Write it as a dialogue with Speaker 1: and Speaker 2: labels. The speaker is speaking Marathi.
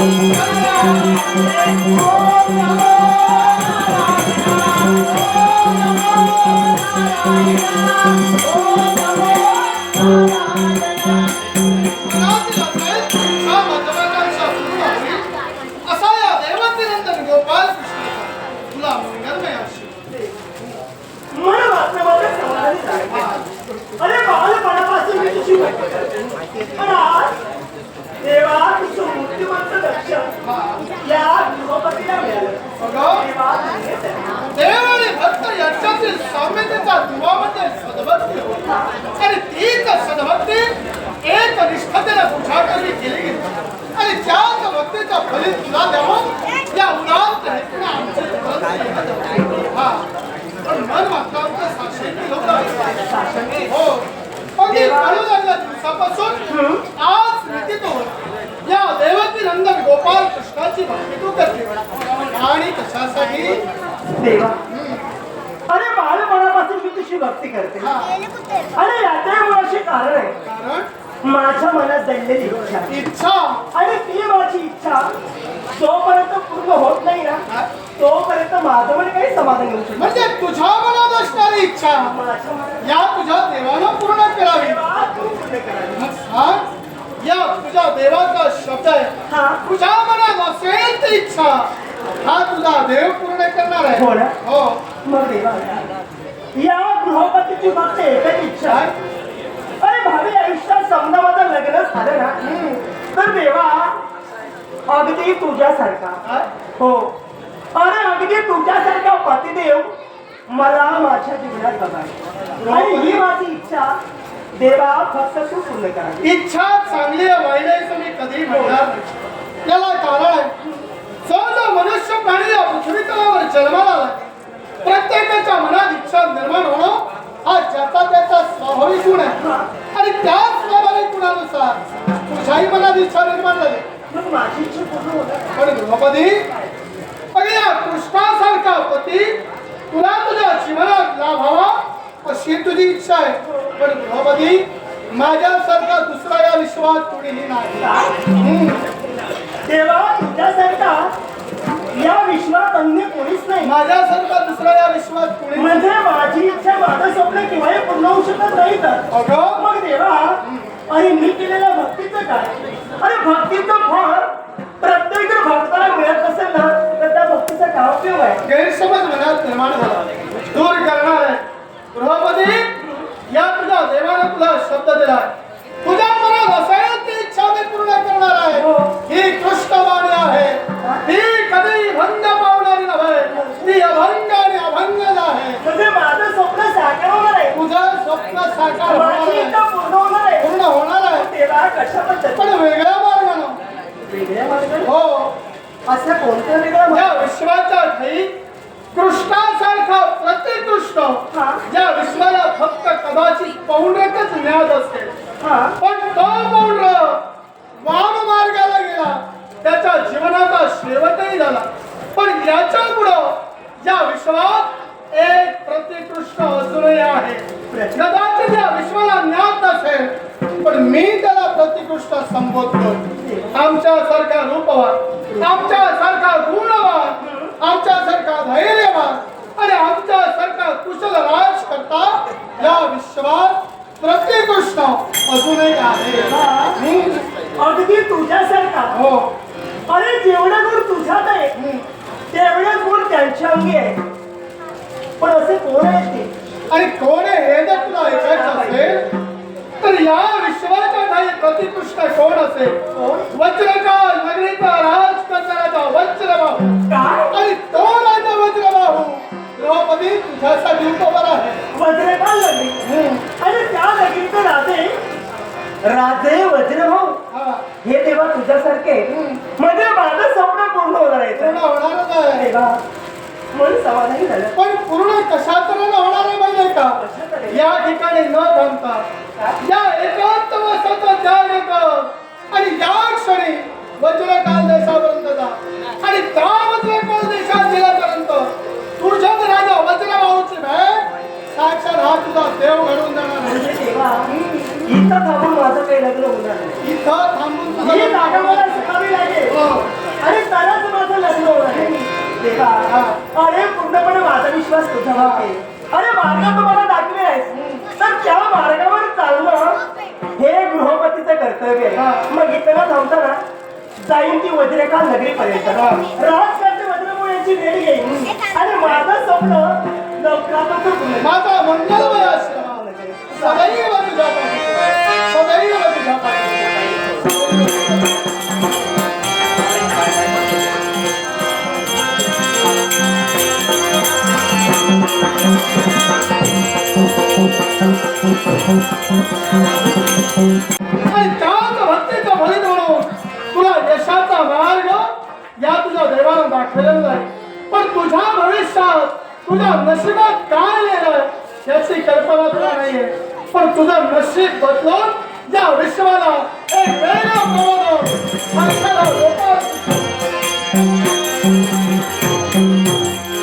Speaker 1: असा यांच्यातील साम्यतेचा सदभक्ती होय. आणि तीच सदभक्ती एक निष्ठतेने तुझ्याकडे केली गेली. आणि त्याच भक्तीचा फलित तुला द्यावं या उदात हा. पण मन हो. दिवसापासून आज नीती तो या दैवती नंदन गोपाल कृष्णाची भक्ती तू करते. आणि कशासाठी?
Speaker 2: देवा. तुझी भक्ती करते.
Speaker 1: हा.
Speaker 2: आणि याचे मुळाशी कारण आहे.
Speaker 1: कारण?
Speaker 2: माझ्या मनात दडलेली इच्छा.
Speaker 1: इच्छा?
Speaker 2: आणि ती माझी इच्छा जोपर्यंत पूर्ण होत नाही ना तोपर्यंत माझं पण काही समाधान घेऊ शकत
Speaker 1: म्हणजे तुझ्या मनात असणारी इच्छा या तुझ्या देवानं पूर्ण करावी.
Speaker 2: पूर्ण करावी.
Speaker 1: या तुझ्या देवाचा शब्द आहे.
Speaker 2: हा?
Speaker 1: तुझ्या मनात असेल ती इच्छा हा तुझा देव पूर्ण करणार आहे.
Speaker 2: हो?
Speaker 1: हो.
Speaker 2: मग देवा या गृहपतीची फक्त एकच इच्छा आहे. अरे भावी आयुष्यात समजा माझं लग्न झालं ना? तर देवा अगदी तुझ्यासारखा? हो. अरे अगदी तुझ्यासारखा पतिदेव मला माझ्या जीवनात हवा आणि ही माझी इच्छा देवा फक्त तू पूर्ण करावी
Speaker 1: इच्छा चांगली वाईट मी कधी म्हणणार नाही. याला कारण आहे जो जो मनुष्य प्राणी या पृथ्वी तलावर जन्माला आला प्रत्येकाच्या मनात इच्छा निर्माण होणं हा ज्याचा त्याचा स्वाभाविक गुण आहे आणि त्या स्वाभाविक गुणानुसार तुझ्याही मनात इच्छा निर्माण झाली. पण गृहपती अगं या कृष्णासारखा पती तुला तुझ्या जीवनात लाभावा अशी तुझी इच्छा आहे. पण गृहपती माझ्यासारखा दुसरा या विश्वात कुणीही नाही.
Speaker 2: देवा तुझ्यासारखा या विश्वात अन्य कोणीच नाही.
Speaker 1: माझ्यासारखा दुसरा या विश्वात कुणी
Speaker 2: म्हणजे माझी इच्छा माझं स्वप्न केव्हाही पूर्ण होऊ शकत नाही तर.
Speaker 1: अगं.
Speaker 2: मग देवा आणि मी केलेल्या भक्तीचं काय? अरे भक्तीचं फळ प्रत्येक जर भक्ताला मिळत असेल ना तर त्या भक्तीचा काय उपयोग आहे?
Speaker 1: गैरसमज मनात निर्माण झाला. दूर करणार आहे. गृहपती या तुझ्या देवाने तुला शब्द दिला तुझ्या मनात असेल ती इच्छा मी पूर्ण करणार आहे.
Speaker 2: हो.
Speaker 1: ही कृष्णवाणी आहे. ही कधी भंग पावणारी नव्हे ती अभंग आणि अभंग आहे
Speaker 2: म्हणजे माझं स्वप्न साकार होणार आहे
Speaker 1: स्वप्न साकार होणार आहे.
Speaker 2: पूर्ण होणार
Speaker 1: पण वेगळ्या मार्गानं. हो.
Speaker 2: असं कोणतं वेगळं मार्ग?
Speaker 1: या विश्वाच्या ठाई कृष्णासारखा प्रतिकृष्ण
Speaker 2: हा.
Speaker 1: या विश्वाला फक्त कदाचित पौंड्रकच ज्ञात असते
Speaker 2: हा.
Speaker 1: पण तो पौंड्र वाम मार्गाला गेला. त्याच्या जीवनाचा शेवटही झाला. पण याच्या पुढं या विश्वात एक प्रतिकृष्ण अजूनही आहे कदाचित या विश्वाला ज्ञात नसेल पण मी त्याला प्रतिकृष्ट संबोधतो. आमच्यासारखा रूपवान आमच्यासारखा गुणवान आमच्यासारखा धैर्यवान आणि आमच्यासारखा कुशल राज करता या विश्वात प्रतिकृष्ण अजूनही आहे.
Speaker 2: अगदी तुझ्यासारखा.
Speaker 1: हो.
Speaker 2: अरे जेवढे गुण तुझ्यात आहे. तेवढे गुण त्यांच्या अंगी आहे. पण असे कोण आहेत ते?
Speaker 1: आणि कोण आहे? हे जर तुला ऐकायचं असेल तर या विश्वाच्या काही प्रतिकृष्ट कोण असेल?
Speaker 2: कोण?
Speaker 1: वज्रकाल नगरीचा राज करणारा वज्रबाहू
Speaker 2: काय?
Speaker 1: आणि तो राजा वज्रबाहू द्रौपदी तुझ्यासाठी उभा आहे
Speaker 2: वज्रकाल लग्न आणि त्या लगीनचे राजे राजे वज्रभाऊ.
Speaker 1: हा.
Speaker 2: तेव्हा तुझ्यासारखे म्हणजे माझं स्वप्न पूर्ण होणार आहे.
Speaker 1: पूर्ण होणारच आहे.
Speaker 2: समाधानी झालं.
Speaker 1: पण पूर्ण कशा तऱ्हेने होणार आहे माहिती का? या ठिकाणी न थांबता या एकांत वासाचा ध्यान येतं आणि या क्षणी वज्रकाल देशापर्यंत जा. आणि त्या वज्रकाल देशात गेल्यापर्यंत तुझ्या राजा वज्रभाऊची भेट. साक्षात हा तुझा देव घडवून जाणार
Speaker 2: म्हणजे इथं थांबून माझं काही लग्न होणार नाही.
Speaker 1: इथं थांबून
Speaker 2: ही जागा
Speaker 1: तुझा
Speaker 2: मला शिकावी लागेल.
Speaker 1: हो.
Speaker 2: अरे पूर्णपणे माझा विश्वास तुझ्यावर अरे मार्ग तुम्हाला दाखले आहेस तर त्या मार्गावर चालणं हे गृहपतीचं कर्तव्य आहे. मग इथं न थांबताना जाईन ती वज्रकाल नगरीपर्यंत. राजकारणी वज्रमुळ्याची वेळ येईल. आणि माझं स्वप्न लवकरातच
Speaker 1: माझा मंगलमय सदैव तुझ्या पाठीशी. सदैव तुझ्या तुला यशाचा मार्ग या तुझ्या देवानं दाखवलेला आहे पण तुझ्या भविष्यात तुझ्या नशिबात काय लिहिलं याची कल्पना तुला नाहीये. पण तुझं नशीब बदलून या विश्वाला एक वेगळं